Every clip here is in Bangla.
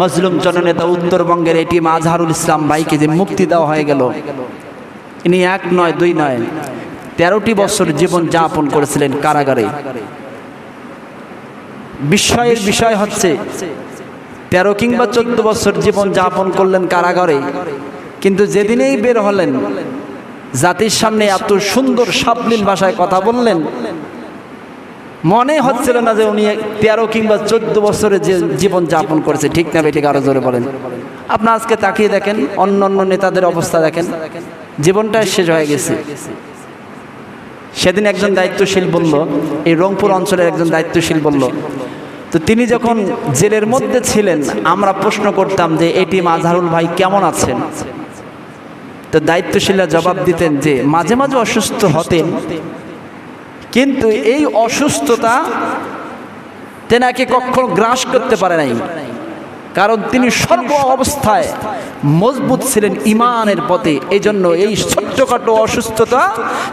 মজলুম জননেতা উত্তরবঙ্গের এটি মাজহারুল ইসলাম ভাইকে যে মুক্তি দেওয়া হয়ে গেল, ইনি এক নয়, দুই নয়, তেরোটি বছর জীবন যাপন করেছিলেন কারাগারে। বিস্ময়ের বিষয় হচ্ছে, তেরো কিংবা চোদ্দ বছর জীবন যাপন করলেন কারাগারে, কিন্তু যেদিনেই বের হলেন, জাতির সামনে এত সুন্দর সাবলীল ভাষায় কথা বললেন মনে হচ্ছিল না যে উনি তেরো কিংবা চোদ্দ বছরে যে জীবন যাপন করেছে, ঠিক না ঠিক আরও জোরে বলেন। আপনার আজকে তাকিয়ে দেখেন, অন্য অন্য নেতাদের অবস্থা দেখেন, জীবনটা শেষ হয়ে গেছে। সেদিন একজন দায়িত্বশীল বলল, এই রংপুর অঞ্চলের একজন দায়িত্বশীল বলল, তো তিনি যখন জেলের মধ্যে ছিলেন, আমরা প্রশ্ন করতাম যে এটি মাজহারুল ভাই কেমন আছেন? তো দায়িত্বশীলরা জবাব দিতেন যে, মাঝে মাঝে অসুস্থ হতেন। কিন্তু এই অসুস্থতা তেনাকে কখনো গ্রাস করতে পারে নাই। কারণ তিনি সর্ব অবস্থায় মজবুত ছিলেন ইমানের পথে। এই জন্য এই ছোট্টখাটো অসুস্থতা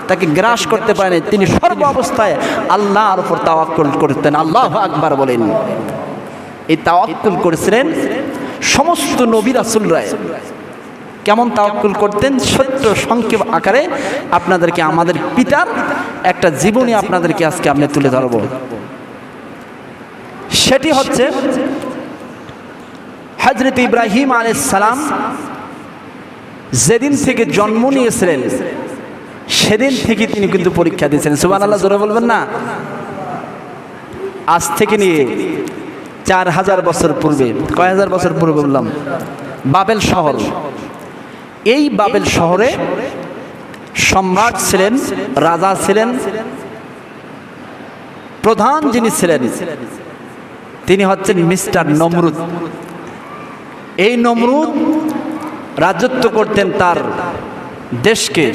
তাকে গ্রাস করতে পারে নাই। তিনি সর্ব অবস্থায় আল্লাহর উপর তাওয়াক্কুল করতেন। আল্লাহ আকবার বলেন। এই তাওয়াক্কুল করেছিলেন সমস্ত নবী রাসুল রায় কেমন তাওয়াক্কুল করতেন ছোট্ট সংক্ষেপ আকারে আপনাদেরকে আমাদের পিতার একটা জীবনী আপনাদেরকে আজকে আমি তুলে ধরব। সেটি হচ্ছে হজরত ইব্রাহিম সালাম যেদিন থেকে জন্ম নিয়েছিলেন, সেদিন থেকে তিনি কিন্তু পরীক্ষা দিয়েছেন সুবান আল্লাহ জোরে বলবেন না? আজ থেকে নিয়ে চার হাজার বছর পূর্বে, কয় হাজার বছর পূর্বে বললাম? বাবেল শহর। এই বাবেল শহরে সম্রাট ছিলেন, রাজা ছিলেন, প্রধান যিনি ছিলেন, তিনি হচ্ছেন মিস্টার নমরুদ। এই নমরুদ রাজত্ব করতেন তার দেশকে।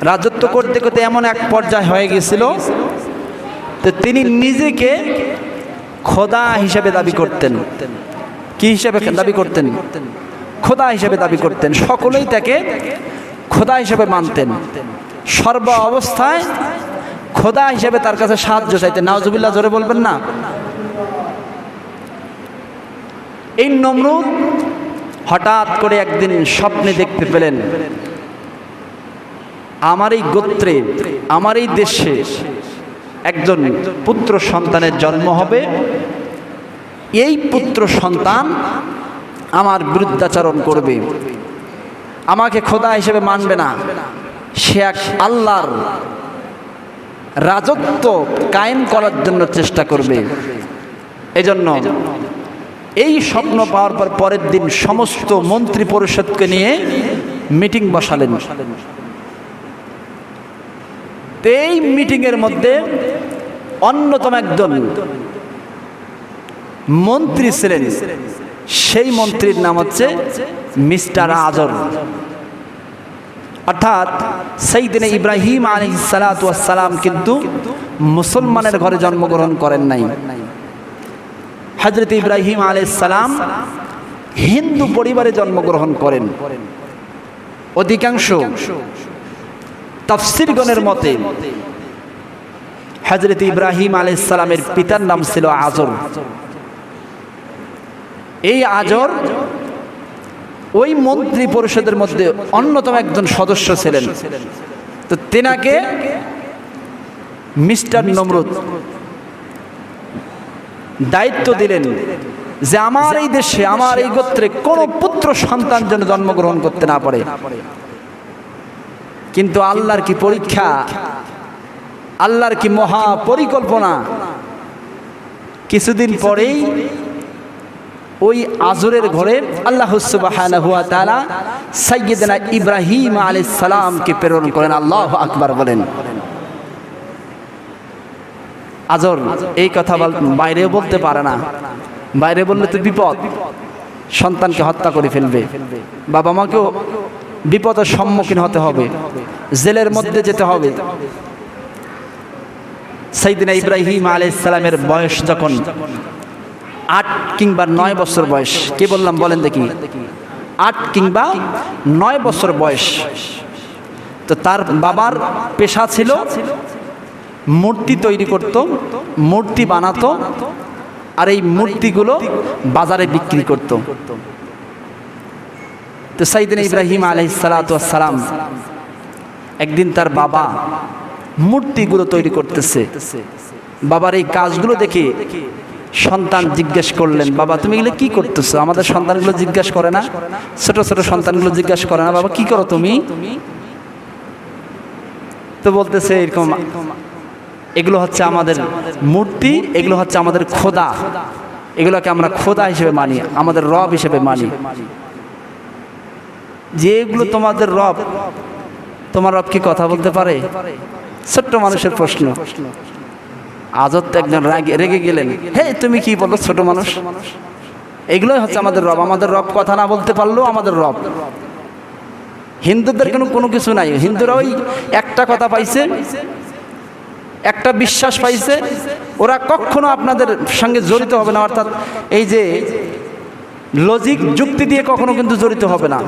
রাজত্ব করতে করতে এমন এক পর্যায়ে হয়ে গেছিল তো তিনি নিজেকে খোদা হিসেবে দাবি করতেন। কি হিসেবে দাবি করতেন? খোদা হিসেবে দাবি করতেন। সকলেই তাকে খোদা হিসেবে মানতেন। সর্ব অবস্থায় খোদা হিসেবে তার কাছে সাহায্য চাইতেন। নাওজুবিল্লাহ জোরে বলবেন না? এই নমরুদ হঠাৎ করে একদিন স্বপ্নে দেখতে পেলেন, আমার এই গোত্রে, আমার এই দেশে একজন পুত্র সন্তানের জন্ম হবে। এই পুত্র সন্তান আমার বিরুদ্ধাচরণ করবে। আমাকে খোদা হিসেবে মানবে না। সে এক আল্লাহর রাজত্ব কায়েম করার জন্য চেষ্টা করবে। এজন্য এই স্বপ্ন পাওয়ার পর পরের দিন সমস্ত মন্ত্রী পরিষদকে নিয়ে মিটিং বসালেন। এই মিটিংয়ের মধ্যে অন্যতম একজন মন্ত্রী ছিলেন। সেই মন্ত্রীর নাম হচ্ছে মিস্টার আজর। অর্থাৎ সেই দিনে ইব্রাহিম আলী সালাম কিন্তু মুসলমানের ঘরে জন্মগ্রহণ করেন নাই। হজরত ইব্রাহিম আলী সালাম হিন্দু পরিবারে জন্মগ্রহণ করেন। অধিকাংশ তফসিরগণের মতে হজরত ইব্রাহিম আলী সালামের পিতার নাম ছিল আজর। এই আজর ওই মন্ত্রী পরিষদের মধ্যে অন্যতম একজন সদস্য ছিলেন। তো তেনাকে মিস্টার নমরুদ দায়িত্ব দিলেন যে আমার এই দেশে, আমার এই গোত্রে কোন পুত্র সন্তান যেন জন্মগ্রহণ করতে না পারে। কিন্তু আল্লাহর কি পরীক্ষা? আল্লাহর কি মহা পরিকল্পনা কিছুদিন পরেই ওই আজরের ঘরে আল্লাহ সাইয়েদনা ইব্রাহিম আলী সালামকে প্রেরণ করেন। আল্লাহ আকবার বলেন। আজর, এই কথা বাইরেও বলতে পারে না। বাইরে বললে তো বিপদ। সন্তানকে হত্যা করে ফেলবে। বাবা মাকেও বিপদের সম্মুখীন হতে হবে। জেলের মধ্যে যেতে হবে। সাইদিনা ইব্রাহিম আলী ইসলামের বয়স যখন আট কিংবা নয় বছর বয়স। কে বললাম বলেন দেখি। আট কিংবা নয় বছর বয়স। তো তার বাবার পেশা ছিল মূর্তি তৈরি করত, মূর্তি বানাতো, আর এই মূর্তিগুলো বাজারে বিক্রি করত। তো সাইদিন ইব্রাহিম আলহিসালাম একদিন তার বাবা মূর্তিগুলো তৈরি করতেছে। বাবার এই কাজগুলো দেখে সন্তান জিজ্ঞেস করলেন, বাবা, তুমি এগুলো কি করতেছো? আমাদের সন্তানগুলো জিজ্ঞেস করে না। ছোট ছোট সন্তানগুলো জিজ্ঞেস করে না, বাবা, কি করো তুমি? তো বলতেছে এরকম, এগুলো হচ্ছে আমাদের মূর্তি, এগুলো হচ্ছে আমাদের খোদা। এগুলোকে আমরা খোদা হিসেবে মানি, আমাদের রব হিসেবে মানি। যেগুলো তোমাদের রব, তোমার রব কি কথা বলতে পারে? ছোট্ট মানুষের প্রশ্ন। আজত একজন রাগে- গেলেন। হে, তুমি কি বলো ছোট মানুষ? এগুলোই হচ্ছে আমাদের রব। আমাদের রব কথা না বলতে পারলেও আমাদের রব। হিন্দুদের কোনো কোনো কিছু নাই। হিন্দুরা ওই একটা কথা পাইছে, একটা বিশ্বাস পাইছে। ওরা কখনো আপনাদের সঙ্গে জড়িত হবে না। অর্থাৎ এই যে লজিক যুক্তি দিয়ে কখনো কিন্তু জড়িত হবে না।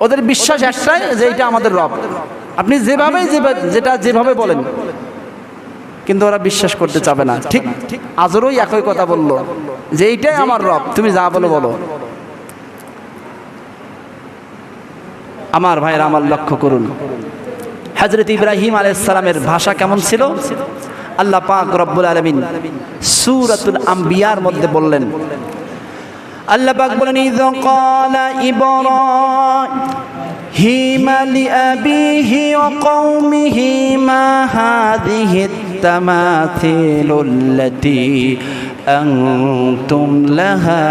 ওদের বিশ্বাস একটাই যে এটা আমাদের রব। আপনি যেভাবে যেভাবে- যেটা যেভাবে বলেন কিন্তু ওরা বিশ্বাস করতে চাবে না। ঠিক আজরই একই কথা বলল যে, এইটাই আমার রব, তুমি যা বলো বলো। আমার ভাইয়ের, আমার লক্ষ্য করুন। হজরত ইব্রাহিম আলাইসালামের ভাষা কেমন ছিল? আল্লাহ পাক রব্বুল আলমিন সুরাতুল আম্বিয়ার মধ্যে বললেন, আল্লাহ পাক বলেন, ইয ক্বালা ইব্রাহিম লিআবিহি ওয়া কওমিহি মা হাযিহি التماثيل التي أنتم لها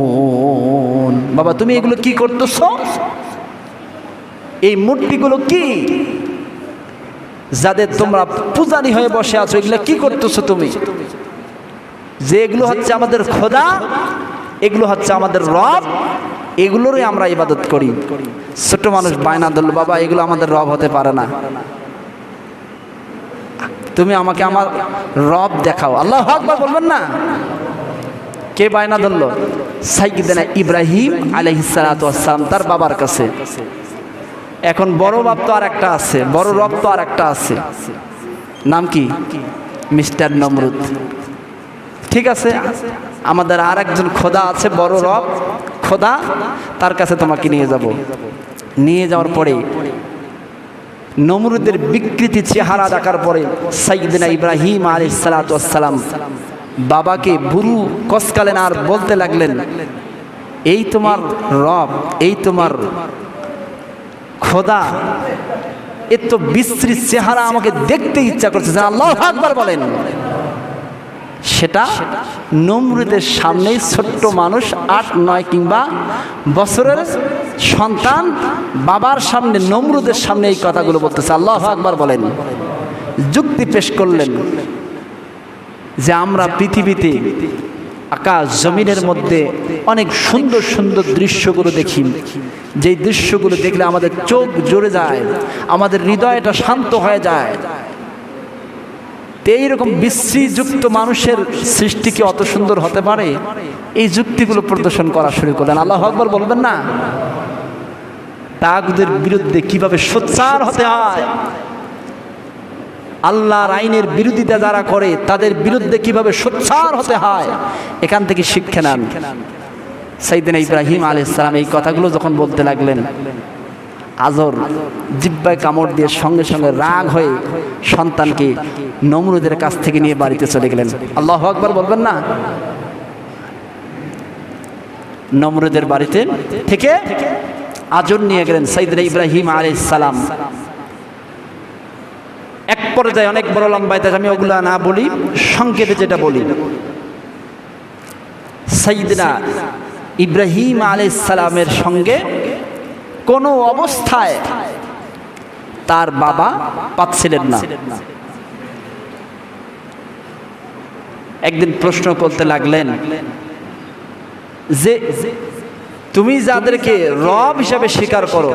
عاكفون বাবা তুমি এগুলো কি করতেছো এই মূর্তিগুলো কি যাদের তোমরা পূজারি হয়ে বসে আছো এগুলো কি করতেছো তুমি যে এগুলো হচ্ছে আমাদের খোদা এগুলো হচ্ছে আমাদের রব এগুলোরই আমরা ইবাদত করি। ছোট মানুষ বায়না ধরল, বাবা, এগুলো আমাদের রব হতে পারে না। তুমি আমাকে আমার রব দেখাও। আল্লাহ আকবার বলবেন না। কে বায়না ধরল? সাইকিদেনা ইব্রাহিম আলহিসাম তার বাবার কাছে। এখন বড় বাপ তো আর একটা আছে, বড় রব তো আর একটা আছে। নাম কি? মিস্টার নমরুদ। ঠিক আছে? আমাদের আর একজন খোদা আছে, বড় রব। খোদা, তার কাছে তোমাকে নিয়ে যাব। নিয়ে যাওয়ার পরে নমরুদের বিকৃতি চেহারা দেখার পরে সাইদিনা ইব্রাহিম আলী সালাতাম বাবাকে বুরু কসকালেন আর বলতে লাগলেন, এই তোমার রব, এই তোমার খোদা এ তো বিশ্রী চেহারা আমাকে দেখতে ইচ্ছা করছে। আল্লাহ আকবার বলেন। সেটা নমরুদের সামনেই ছোট্ট মানুষ আট, নয় কিংবা বছরের সন্তান বাবার সামনে, নমরুদের সামনে এই কথাগুলো বলতেছে। আল্লাহ আকবার বলেন। যুক্তি পেশ করলেন যে আমরা পৃথিবীতে আকাশ জমিনের মধ্যে অনেক সুন্দর সুন্দর দৃশ্যগুলো দেখি। যেই দৃশ্যগুলো দেখলে আমাদের চোখ জোরে যায়, আমাদের হৃদয়টা শান্ত হয়ে যায়। তো এইরকম বিশ্রীযুক্ত মানুষের সৃষ্টি কি অত সুন্দর হতে পারে? এই যুক্তিগুলো প্রদর্শন করা শুরু করলেন। আল্লাহ আকবর বলবেন না? তাগুদের বিরুদ্ধে কীভাবে সোচ্চার হতে হয়? আল্লাহর আইনের বিরোধিতা যারা করে, তাদের বিরুদ্ধে কীভাবে সোচ্চার হতে হয়? এখান থেকে শিক্ষা নেন। সাইদিন ইব্রাহিম আলী ইসলাম এই কথাগুলো যখন বলতে লাগলেন আজর জিব্বায় কামড় দিয়ে সঙ্গে সঙ্গে রাগ হয়ে সন্তানকে নমরুদের কাছ থেকে নিয়ে বাড়িতে চলে গেলেন। আল্লাহ আকবর বলবেন না? নমরুদের বাড়িতে থেকে আজর নিয়ে গেলেন সাইদিন ইব্রাহিম আলী সালাম। এক পর্যায়ে অনেক বড় লম্বায় তাই আমি ওগুলা না বলি, সংক্ষেপে যেটা বলি। সাইদিনা ইব্রাহিম আলী সালামের সঙ্গে কোনো অবস্থায় তার বাবা পাচ্ছিলেন না। একদিন প্রশ্ন করতে লাগলেন, যে তুমি যাদেরকে রব হিসাবে স্বীকার করো,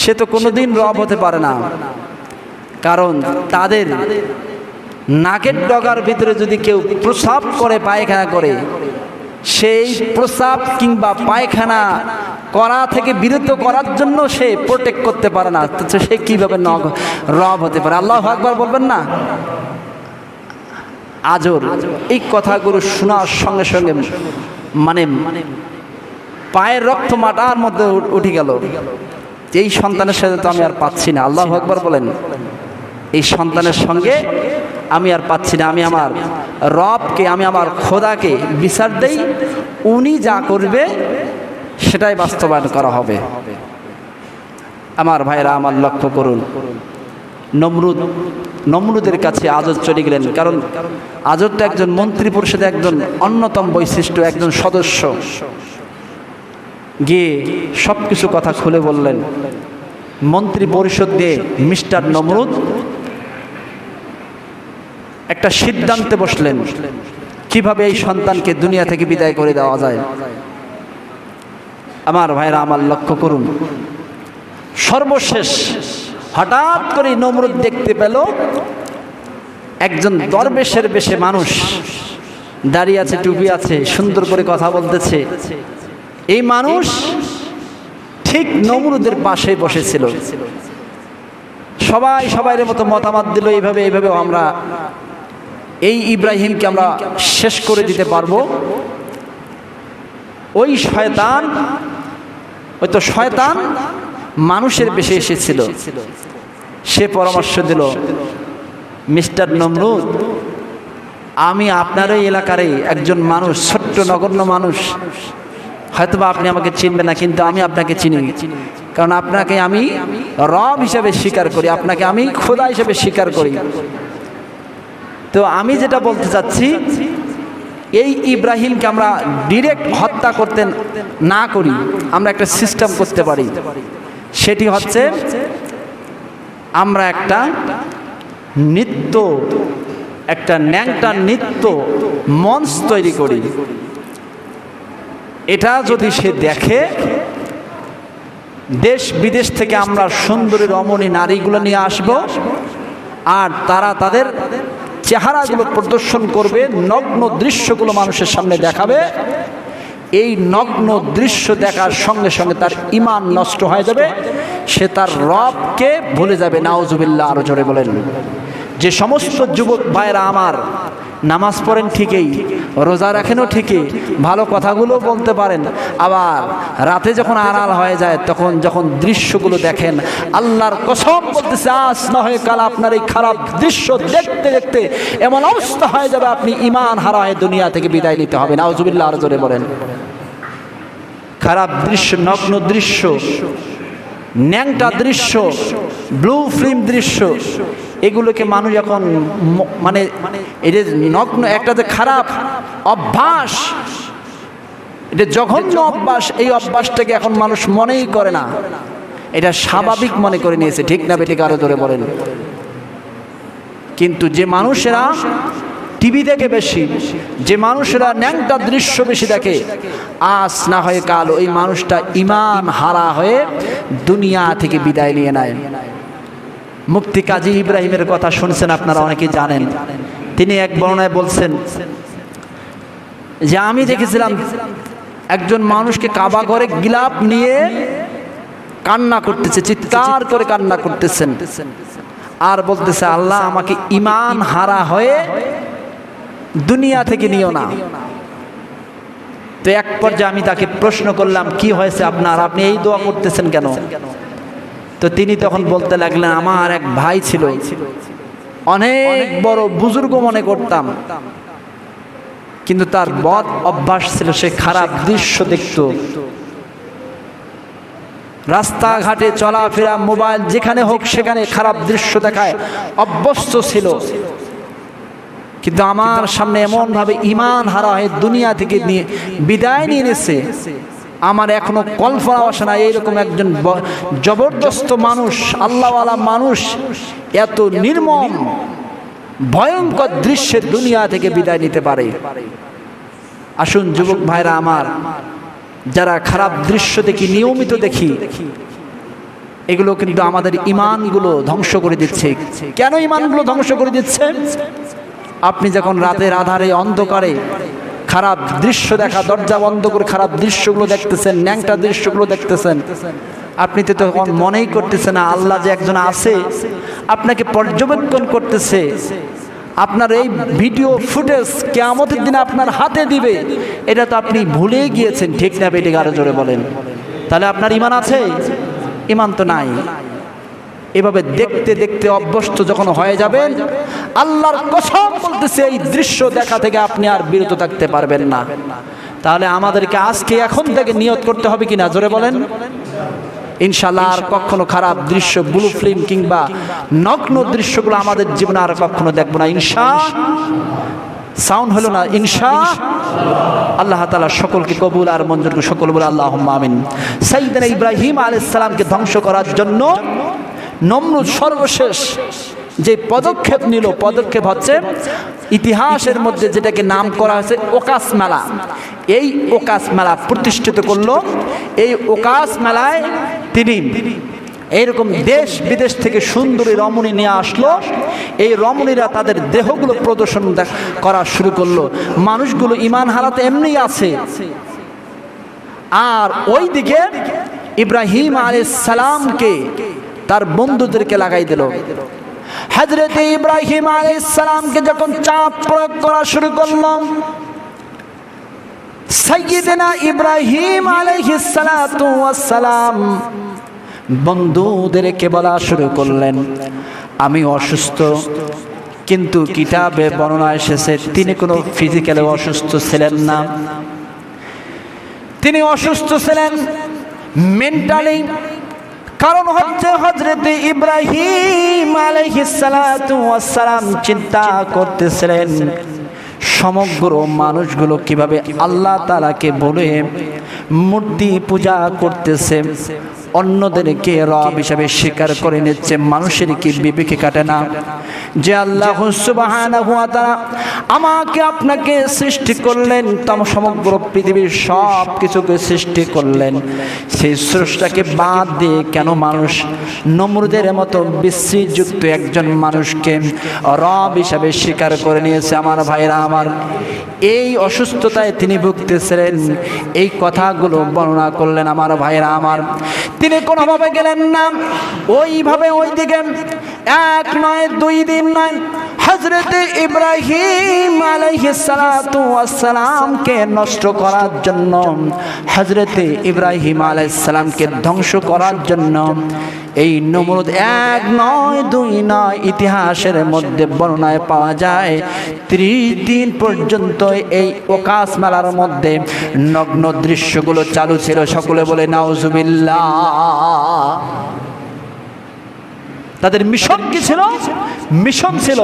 সে তো কোনোদিন রব হতে পারে না। কারণ তাদের নাকের ডগার ভিতরে যদি কেউ প্রসাব করে পায়খানা করে, সেই প্রসাব কিংবা পায়খানা করা থেকে বিরত করার জন্য সে প্রোটেক্ট করতে পারে না। সে কীভাবে নগ রব হতে পারে? আল্লাহ আকবার বলবেন না? আজর, এই কথাগুলো শোনার সঙ্গে সঙ্গে মানে পায়ের রক্ত মাটার মধ্যে উঠে গেল। এই সন্তানের সাথে তো আমি আর পাচ্ছি না। আল্লাহ আকবার বলেন, এই সন্তানের সঙ্গে আমি আর পাচ্ছি না। আমি আমার রবকে, আমি আমার খোদাকে বিচার দেই। উনি যা করবে সেটাই বাস্তবায়ন করা হবে। আমার ভাইরা, আমার লক্ষ্য করুন। নমরুদ, নমরুদের কাছে আজত চলে গেলেন। কারণ আজত একজন মন্ত্রী পরিষদে একজন অন্যতম বৈশিষ্ট্য, একজন সদস্য। গিয়ে সব কিছু কথা খুলে বললেন, মন্ত্রী পরিষদ দিয়ে মিস্টার নমরুদ? একটা সিদ্ধান্তে বসলেন, কীভাবে এই সন্তানকে দুনিয়া থেকে বিদায় করে দেওয়া যায়? আমার ভাইরা আমার লক্ষ্য করুন। সর্বশেষ হঠাৎ করে নমরুদ দেখতে পেল একজন দরবেশের বেশে মানুষ দাঁড়িয়ে আছে টুপি আছে, সুন্দর করে কথা বলতেছে। এই মানুষ ঠিক নমরুদের পাশে বসেছিল। সবাই সবাইয়ের মতো মতামত দিল, এইভাবে এইভাবে আমরা এই ইব্রাহিমকে আমরা শেষ করে দিতে পারব। ওই শয়তান ওই তো শয়তান মানুষের বেশে এসেছিল। সে পরামর্শ দিল, মিস্টার নমরুদ, আমি আপনার এই এলাকারই একজন মানুষ, ছোট্ট নগণ্য মানুষ। হয়তোবা আপনি আমাকে চিনবেন না, কিন্তু আমি আপনাকে চিনি। কারণ আপনাকে আমি রব হিসেবে স্বীকার করি, আপনাকে আমি খোদা হিসেবে স্বীকার করি। তো আমি যেটা বলতে চাচ্ছি এই ইব্রাহিমকে আমরা ডিরেক্ট হত্যা করতে না করি, আমরা একটা সিস্টেম করতে পারি। সেটি হচ্ছে আমরা একটা নৃত্য, একটা ন্যাংটা নৃত্য মঞ্চ তৈরি করি। এটা যদি সে দেখে, দেশ বিদেশ থেকে আমরা সুন্দরী রমণী নারীগুলো নিয়ে আসব, আর তারা তাদের চেহারাগুলো প্রদর্শন করবে, নগ্ন দৃশ্যগুলো মানুষের সামনে দেখাবে। এই নগ্ন দৃশ্য দেখার সঙ্গে সঙ্গে তার ইমান নষ্ট হয়ে যাবে। সে তার রবকে ভুলে যাবে। নাওজুবিল্লাহ আরও জোরে বলেন। যে সমস্ত যুবক ভাইরা আমার নামাজ পড়েন ঠিকই, রোজা রাখেনও ঠিকই, ভালো কথাগুলো বলতে পারেন। আবার রাতে যখন আড়াল হয়ে যায়, তখন যখন দৃশ্যগুলো দেখেন, আল্লাহর কসম বলতেছে, আজ না হয়ে কাল আপনার এই খারাপ দৃশ্য দেখতে দেখতে এমন অবস্থা হয়ে যাবে, আপনি ইমান হারা হয়ে দুনিয়া থেকে বিদায় নিতে হবে। নাউজুবিল্লাহ, আরও জোরে বলেন। খারাপ দৃশ্য, নগ্ন দৃশ্য ন্যাংটা দৃশ্য ব্লু ফিল্ম দৃশ্য, এগুলোকে মানুষ এখন মানে এটা নগ্ন, একটা যে খারাপ অভ্যাস, এটা জঘন্য অভ্যাস, এই অভ্যাসটাকে এখন মানুষ মনেই করে না। এটা স্বাভাবিক মনে করে নিয়েছে, ঠিক না বেঠিক আরও ধরে বলেন। কিন্তু যে মানুষেরা টিভি দেখে বেশি, যে মানুষেরা ন্যাংটা দৃশ্য বেশি দেখে, আজ না হয়ে কাল ওই মানুষটা ইমান হারা হয়ে দুনিয়া থেকে বিদায় নিয়ে নেয়। মুক্তি কাজী ইব্রাহিমের কথা শুনছেন আপনারা অনেকে জানেন। তিনি এক বর্ণায় বলছেন যে, আমি দেখেছিলাম একজন মানুষকে কাবা ঘরে গিলাপ নিয়ে কান্না করতেছে, চিৎকার করে কান্না করতেছেন। আর বলতেছে, আল্লাহ আমাকে ইমান হারা হয়ে দুনিয়া থেকে নিও না। তো এক পর্যায়ে আমি তাকে প্রশ্ন করলাম কি হয়েছে আপনার? আপনি এই দোয়া করতেছেন কেন? তো তিনি তখন বলতে লাগলেন আমার এক ভাই ছিল। অনেক বড় বুজুর্গ মনে করতাম। কিন্তু তার বদ অভ্যাস ছিল সে খারাপ দৃশ্য দেখত। রাস্তাঘাটে চলাফেরা মোবাইল যেখানে হোক সেখানে খারাপ দৃশ্য দেখায় অভ্যস্ত ছিল। কিন্তু আমার সামনে এমন ভাবে ইমান হারা হয়ে দুনিয়া থেকে নিয়ে বিদায় নিয়ে নিছে আমার এখনও কল্পনা আসে না এইরকম একজন জবরদস্ত মানুষ আল্লাহওয়ালা মানুষ এত নির্মম ভয়ঙ্কর দৃশ্যের দুনিয়া থেকে বিদায় নিতে পারে। আসুন যুবক ভাইরা আমার যারা খারাপ দৃশ্য দেখি নিয়মিত দেখি এগুলো কিন্তু আমাদের ইমানগুলো ধ্বংস করে দিচ্ছে। কেন ইমানগুলো ধ্বংস করে দিচ্ছে? আপনি যখন রাতের আধারে অন্ধকারে খারাপ দৃশ্য দেখা দরজা বন্ধ করে খারাপ দৃশ্যগুলো দেখতেছেন ন্যাংটা দৃশ্যগুলো দেখতেছেন। আপনি তো তখন মনেই করতেছে না আল্লাহ যে একজন আছে আপনাকে পর্যবেক্ষণ করতেছে। আপনার এই ভিডিও ফুটেজ কেয়ামতের দিনে আপনার হাতে দিবে। এটা তো আপনি ভুলে গিয়েছেন ঠিক না বেটে আরও জোরে বলেন। তাহলে আপনার ইমান আছে? ইমান তো নাই। এভাবে দেখতে দেখতে অভ্যস্ত যখন হয়ে যাবেন, আল্লাহর কসম বলতেছে, এই দৃশ্য দেখা থেকে আপনি আর বিরত থাকতে পারবেন না। তাহলে আমাদেরকে আজকে এখন থেকে নিয়ত করতে হবে কিনা? জোরে বলেন। ইনশাল্লাহ আর কখনো খারাপ দৃশ্য, ব্লু ফিল্ম কিংবা নগ্ন দৃশ্যগুলো আমাদের জীবনে আর কখনো দেখব না। ইনশা সাউন্ড হলো না? ইনশা আল্লাহ তালা সকলকে কবুল আর মঞ্জুরকে সকল বলে আল্লাহ আমিন। সাইদিন ইব্রাহিম আলাইসালামকে ধ্বংস করার জন্য নমরুদ সর্বশেষ যে পদক্ষেপ নিল, পদক্ষেপ হচ্ছে ইতিহাসের মধ্যে যেটাকে নাম করা হয়েছে ওকাস মেলা। এই ওকাস মেলা প্রতিষ্ঠিত করল। এই ওকাস মেলায় তিনি এইরকম দেশ বিদেশ থেকে সুন্দরী রমণী নিয়ে আসলো। এই রমণীরা তাদের দেহগুলো প্রদর্শন করা শুরু করল। মানুষগুলো ইমান হারাতে এমনি আছে। আর ওই দিকে ইব্রাহিম আলাইহিস সালামকে তার বন্ধুদেরকে লাগাই দিল। হজরত ইব্রাহিম আলাইহিস সালামকে যখন চাপ প্রয়োগ করা শুরু করলাম সাইয়্যিদিনা ইব্রাহিম আলাইহিস সালাতু ওয়াস সালাম বন্ধুদেরকে বলা শুরু করলেন, আমি অসুস্থ, কিন্তু কিতাবে বর্ণনা এসেছে, তিনি কোনো ফিজিক্যালি অসুস্থ ছিলেন না। তিনি অসুস্থ ছিলেন মেন্টালি কারণ হচ্ছে হজরত ইব্রাহিম আলহিসালাম চিন্তা করতেছিলেন, সমগ্র মানুষগুলো কীভাবে আল্লাহ তালাকে বলে মূর্তি পূজা করতেছে। অন্যদেরকে রব হিসাবে স্বীকার করে নিচ্ছে, মানুষের কি বিবেকে কাটে না? যে আল্লাহ আমাকে আপনাকে সৃষ্টি করলেন, তম সমগ্র পৃথিবীর সব কিছুকে সৃষ্টি করলেন। সেই স্রষ্টাকে বাদ দিয়ে কেন মানুষ নমরুদের মতো বিশ্রীযুক্ত একজন মানুষকে রব হিসাবে স্বীকার করে নিয়েছে? আমার ভাইরা, আমার এই অসুস্থতায় তিনি ভুগতেছিলেন, এই কথাগুলো বর্ণনা করলেন আমার ভাইরা, আমার তিনি কোনোভাবে গেলেন না। ওইভাবে ওই দিকে এক নয় দুই দিন নয়। হজরত ইব্রাহিম আলাইহিসালামকে নষ্ট করার জন্য হজরত ইব্রাহিম আলাইসালামকে ধ্বংস করার জন্য, এই নমরুদ এক নয়, দুই নয় ইতিহাসের মধ্যে বর্ণনায় পাওয়া যায় ত্রিশ দিন পর্যন্ত এই ওকাশ মেলার মধ্যে নগ্ন দৃশ্যগুলো চালু ছিল। সকলে বলে, নাউজুবিল্লাহ। তাদের মিশন কি ছিল? মিশন ছিল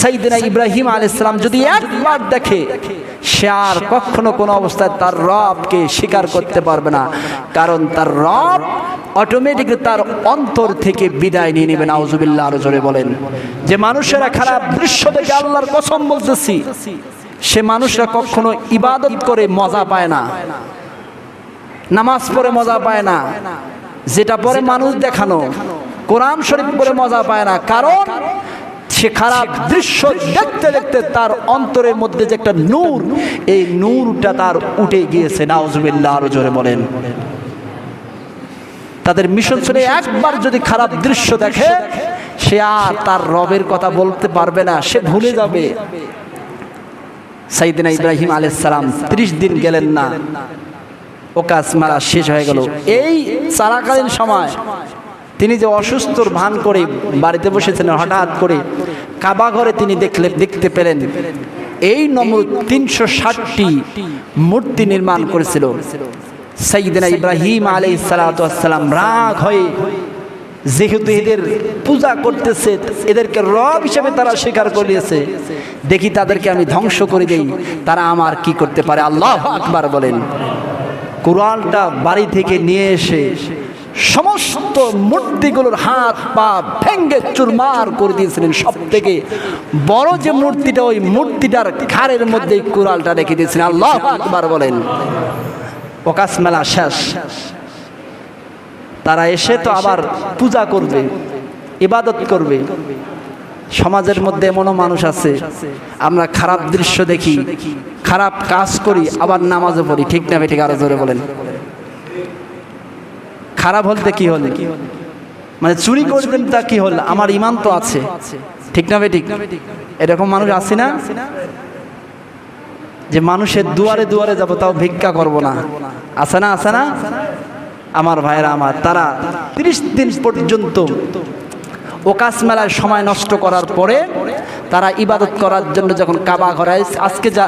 সাইদিনা ইব্রাহিম আলাইসালাম যদি একবার দেখে, সে আর কখনো কোনো অবস্থায় তার রবকে স্বীকার করতে পারবে না। কারণ তার রব অটোমেটিকলি তার অন্তর থেকে বিদায় নিয়ে নেবে, নাউজুবিল্লাহ আরও জোরে বলেন। যে মানুষেরা খারাপ দৃশ্য দেখে আল্লাহর কসম বলতেছি, সে মানুষরা কখনো ইবাদত করে মজা পায় না। নামাজ পড়ে মজা পায় না। যেটা পরে মানুষ দেখানো কোরআন শরীফ পরে মজা পায় না। কারণ সে খারাপ দৃশ্য দেখতে দেখতে তার অন্তরের মধ্যে যে একটা নূর, এই নূরটা তার উঠে গিয়েছে। নাউজুবিল্লাহ, আরও জোরে বলেন। তাদের মিশন ছিল একবার যদি খারাপ দৃশ্য দেখে, সে আর তার রবের কথা বলতে পারবে না, সে ভুলে যাবে। সাইদিনা ইব্রাহিম সালাম ত্রিশ দিন গেলেন না। ওকাস মারা শেষ হয়ে গেল। এই চারাকালীন সময় তিনি যে অসুস্থর ভান করে বাড়িতে বসেছিলেন হঠাৎ করে কাবা ঘরে তিনি দেখলে, দেখতে পেলেন, এই নম্বর তিনশো ষাটটি মূর্তি নির্মাণ করেছিল। সাইদিনা ইব্রাহিম আলাই সালাতাম রাগ হয়ে যেহেতু এদের পূজা করতেছে, এদেরকে রব হিসেবে তারা স্বীকার করিয়েছে দেখি তাদেরকে আমি ধ্বংস করে দেই, তারা আমার কি করতে পারে? আল্লাহ আকবার বলেন। কোরআনটা বাড়ি থেকে নিয়ে এসে সমস্ত মূর্তিগুলোর হাত পা ভেঙ্গে চুরমার করে দিয়েছিলেন সব থেকে বড় যে মূর্তিটা, ওই মূর্তিটার ঘাড়ের মধ্যে কোরআনটা রেখে দিয়েছিলেন। আল্লাহ আকবার বলেন। প্রকাশ মেলা শেষ। তারা এসে তো আবার পূজা করবে, ইবাদত করবে। সমাজের মধ্যে এমনও মানুষ আছে, আমরা খারাপ দৃশ্য দেখি, খারাপ কাজ করি, আবার নামাজও পড়ি। ঠিক না ঠিক আরও জোরে বলেন। খারাপ বলতে কি হল? মানে চুরি করবেন তা কি হল? আমার ইমান তো আছে। ঠিক না ঠিক এরকম মানুষ আছে না? যে মানুষের দুয়ারে দুয়ারে যাব তাও ভিক্ষা করব না। আছে না? আছে না? আমার ভাইরা আমার তারা তিরিশ দিন পর্যন্ত ওকাশ মেলায় সময় নষ্ট করার পরে তারা ইবাদত করার জন্য যখন কাবা ঘরে আজকে যা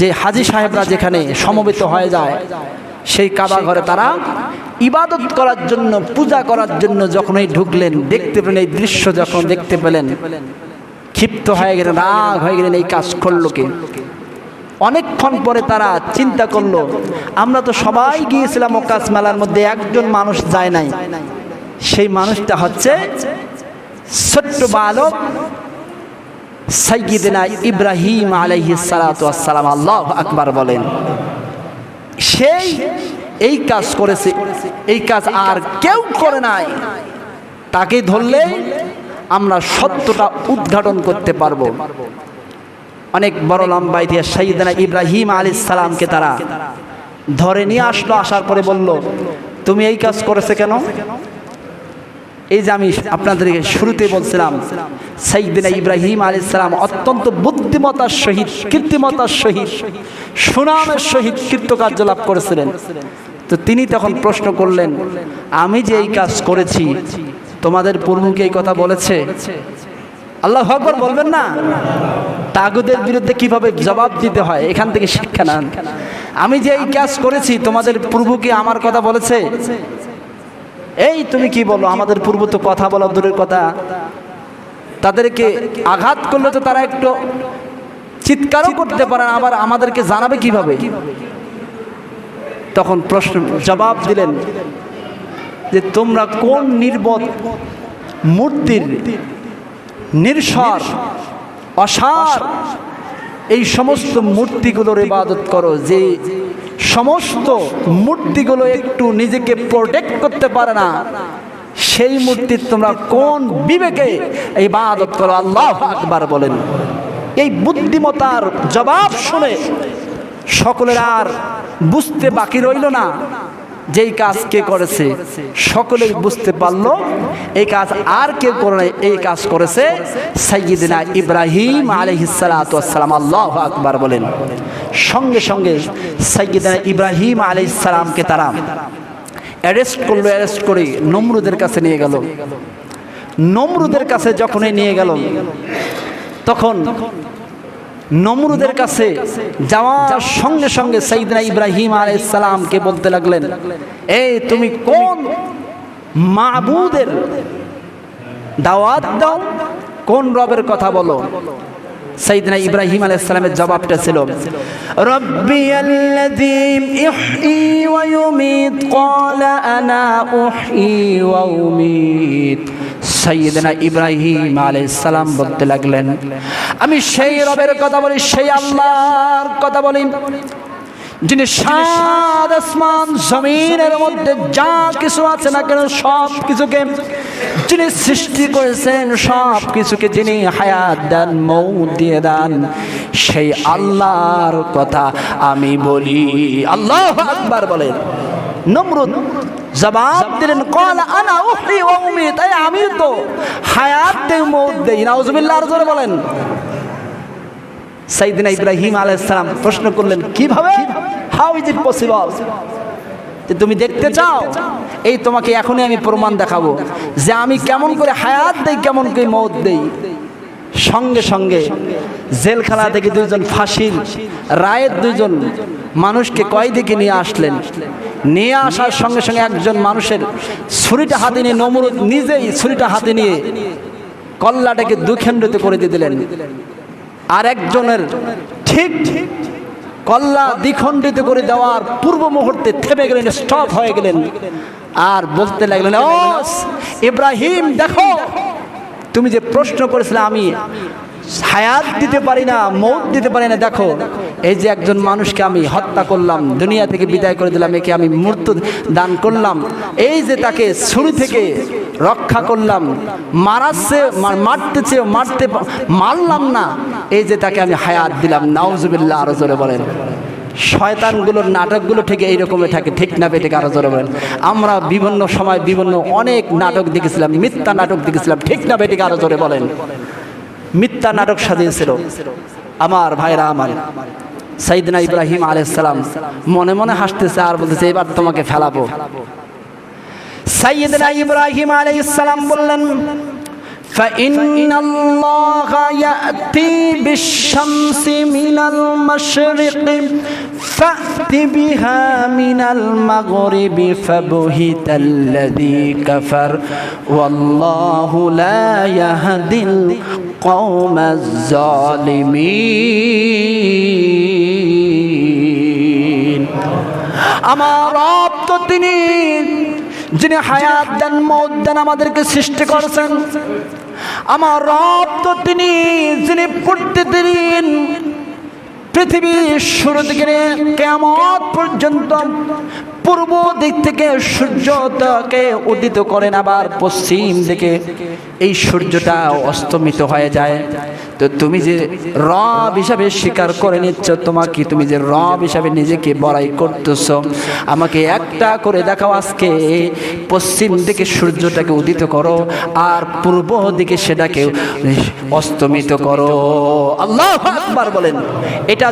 যে হাজি সাহেবরা যেখানে সমবেত হয়ে যায় সেই কাবা ঘরে তারা ইবাদত করার জন্য পূজা করার জন্য যখনই ঢুকলেন দেখতে পেলেন এই দৃশ্য যখন দেখতে পেলেন ক্ষিপ্ত হয়ে গেলেন রাগ হয়ে গেলেন এই কাজ করল কে? অনেকক্ষণ পরে তারা চিন্তা করল আমরা তো সবাই গিয়েছিলাম ওকাশ মেলার মধ্যে একজন মানুষ যায় নাই। সেই মানুষটা হচ্ছে ছোট্ট বালক সাইয়িদিনা ইব্রাহিম আলাইহি সালাম আল্লাহ আকবার বলেন। সেই এই কাজ করেছে, এই কাজ আর কেউ করে নাই। তাকে ধরলে আমরা সত্যটা উদ্ঘাটন করতে পারব। অনেক বড় লম্বা ইতিহাস সাইদানা ইব্রাহিম আলী সালামকে তারা ধরে নিয়ে আসলো, আসার পরে বলল, তুমি এই কাজ করেছে কেন? এই যে আমি আপনাদেরকে শুরুতে বলছিলাম সাইদিনা ইব্রাহিম আলী সালাম অত্যন্ত বুদ্ধিমতার সহিত কীর্তিমতার সহিত, সুনামের সহিত কৃতকার্য লাভ করেছিলেন। তো তিনি তখন প্রশ্ন করলেন, আমি যে এই কাজ করেছি, তোমাদের পূর্বকে এই কথা বলেছে? আল্লাহ আকবর বলবেন না। তাগুদের বিরুদ্ধে কীভাবে জবাব দিতে হয়? এখান থেকে শিক্ষা নেন। আমি যে এই কাজ করেছি, তোমাদের পূর্ব কি আমার কথা বলেছে? এই তুমি কি বলো? আমাদের পূর্ব তো কথা বলা দূরের কথা। তাদেরকে আঘাত করলে তো তারা একটু চিৎকারও করতে পারে না, আবার আমাদেরকে জানাবে কীভাবে? তখন প্রশ্ন জবাব দিলেন যে তোমরা কোন নির্বোধ মূর্তির নির্সর অসার এই সমস্ত মূর্তিগুলোর ইবাদত করো যে সমস্ত মূর্তিগুলো একটু নিজেকে প্রোটেক্ট করতে পারে না। সেই মূর্তির তোমরা কোন বিবেকে এই বাদত করো? আল্লাহ আকবার বলেন। এই বুদ্ধিমতার জবাব শুনে সকলের আর বুঝতে বাকি রইল না। যেই কাজ কে করেছে সকলেই বুঝতে পারল এই কাজ আর কেউ করে নাই এই কাজ করেছে সাইয়িদিনা ইব্রাহিম আলহিসালাম আল্লাহ আকবার বলেন। সঙ্গে সঙ্গে সাইয়িদিনা ইব্রাহিম আলহিসামকে তারা অ্যারেস্ট করল অ্যারেস্ট করে নমরুদের কাছে নিয়ে গেল। নমরুদের কাছে যখনই নিয়ে গেল তখন নমরুদের কাছে যাওয়ার সঙ্গে সঙ্গে সঈদনা ইব্রাহিম আলাইসালামকে বলতে লাগলেন এই তুমি কোন মাবুদের দাওয়াত দাও? কোন রবের কথা বলো? সঈদনা ইব্রাহিম আলাইসালামের জবাবটা ছিল রব্বি আল্লাযী ইহয়ি ওয়া ইউমীত ক্বালা আনা উহয়ি ওয়া উমীত সাইয়েদনা ইব্রাহিম আলাইসালাম বলতে লাগলেন, আমি সেই রবের কথা বলি, সেই আল্লাহর কথা বলি, যিনি সাত আসমান জমিনের মধ্যে যা কিছু আছে না কেন সব কিছুকে, যিনি সৃষ্টি করেছেন সব কিছুকে যিনি হায়াত দেন মৌ দিয়ে দেন, সেই আল্লাহর কথা আমি বলি। আল্লাহ আকবার বলেন, নমরুদ জবাব দিলেন কলা আনা উহরি ওয়া উমিত তাই আমি তো হায়াত দেই মৌত দেই নাউজুবিল্লাহ আর জোরে বলেন। সাইদিনা ইব্রাহিম আলাইহিস সালাম প্রশ্ন করলেন কীভাবে? হাউ ইজ ইট পসিবল যে তুমি দেখতে চাও? এই তোমাকে এখনই আমি প্রমাণ দেখাবো যে আমি কেমন করে হায়াত দেই কেমন করে মৌত দেই। সঙ্গে সঙ্গে জেলখানা থেকে দুজন ফাঁসির রায়ের দুজন মানুষকে কয়দিকে নিয়ে আসলেন? নিয়ে আসার সঙ্গে সঙ্গে একজন মানুষের ছুরিটা হাতে নিয়ে, নমরুদ নিজেই ছুরিটা হাতে নিয়ে কল্লাটাকে দুখেন্দ্রিত করে দিয়ে দিলেন। আর একজনের ঠিক কল্লা দ্বিখণ্ডিত করে দেওয়ার পূর্ব মুহূর্তে থেমে গেলেন স্টপ হয়ে গেলেন। আর বলতে লাগলেন ও ইব্রাহিম, দেখো তুমি যে প্রশ্ন করেছিলে, আমি হায়াত দিতে পারি না, মৌত দিতে পারি না, দেখো, এই যে একজন মানুষকে আমি হত্যা করলাম, দুনিয়া থেকে বিদায় করে দিলাম, একে আমি মূর্ত দান করলাম, এই যে তাকে শুরু থেকে রক্ষা করলাম মারাচ্ছে চেয়েও মারতে মারলাম না, এই যে তাকে আমি হায়াত দিলাম, নাউজুবিল্লাহ, আরও জোরে বলেন। শয়তানগুলোর নাটকগুলো ঠিক এইরকমই থাকে, ঠিক না বেটে আরও জোরে বলেন। আমরা বিভিন্ন সময় বিভিন্ন অনেক নাটক দেখেছিলাম, মিথ্যা নাটক দেখেছিলাম, ঠিক না বেটে আরও জোরে বলেন। মিথ্যা নাটক সাজিয়েছিল আমার ভাইরা আমার। সাইদিনা ইব্রাহিম আলাইসালাম মনে মনে হাসতেছে আর বলতেছে, এবার তোমাকে ফেলাবো। সাইয়েদনা ইব্রাহিম আলাইহিসসালাম বললেন فإن الله يأتي بالشمس من المشرق فأت بها من المغرب فبهت الذي كفر والله لا يهدي القوم الظالمين. أما رب তিনি যিনি হায়াত দেন মত দেন আমাদেরকে সৃষ্টি করেছেন। আমার রব তো তিনি, যিনি প্রতিদিন পৃথিবীর শুরু থেকে কেমন পর্যন্ত পূর্ব দিক থেকে সূর্যটাকে উদিত করেন, আবার পশ্চিম দিকে এই সূর্যটা অস্তমিত হয়ে যায়। তো তুমি যে রব হিসাবে স্বীকার করে নিচ্ছ, তোমাকে তুমি যে রব হিসাবে নিজেকে বড়াই করতেছ, আমাকে একটা করে দেখাও আজকে, পশ্চিম দিকে সূর্যটাকে উদিত করো, আর পূর্ব দিকে সেটাকে অস্তমিত করো। আল্লাহ বলেন, এটা